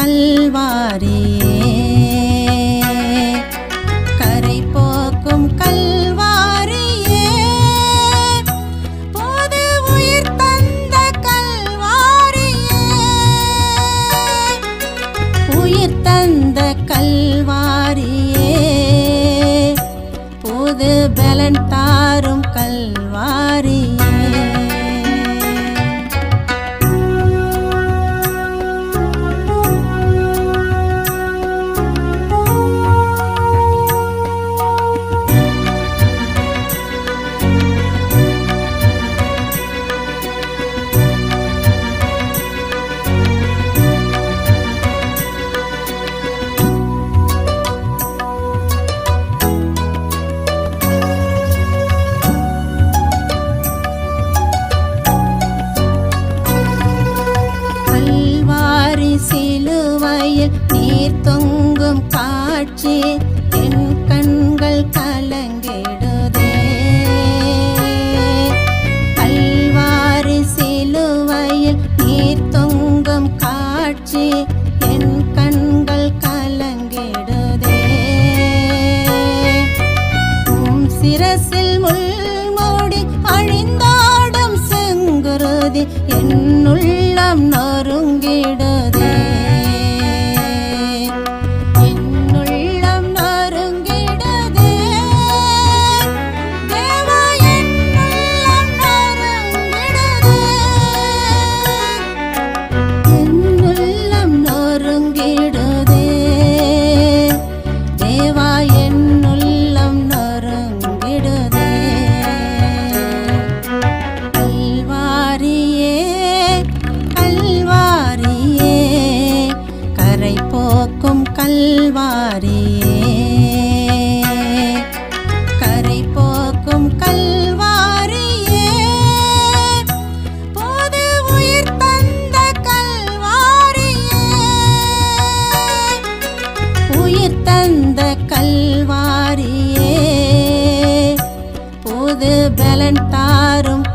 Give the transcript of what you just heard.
கல்வாரியே கரை போக்கும் கல்வாரியே போது உயிர் தந்த கல்வாரியே. உயிர் தந்த தொங்கும் காட்சி என் கண்கள் கலங்கிடுதே. கல்வாரி சிலுவையில் நீர் தொங்கும் காட்சி என் கண்கள் கலங்கிடுதே. உம் சிரசில் முள்மூடி அழிந்தாடும் செங்குருதி என்னுள்ளம் நொறுங்கிடுதே கவலை போக்கும் கல்வாரி. கரை போக்கும் கல்வாரியே. போது உயிர் தந்த கல்வாரியே. உயிர் தாரும்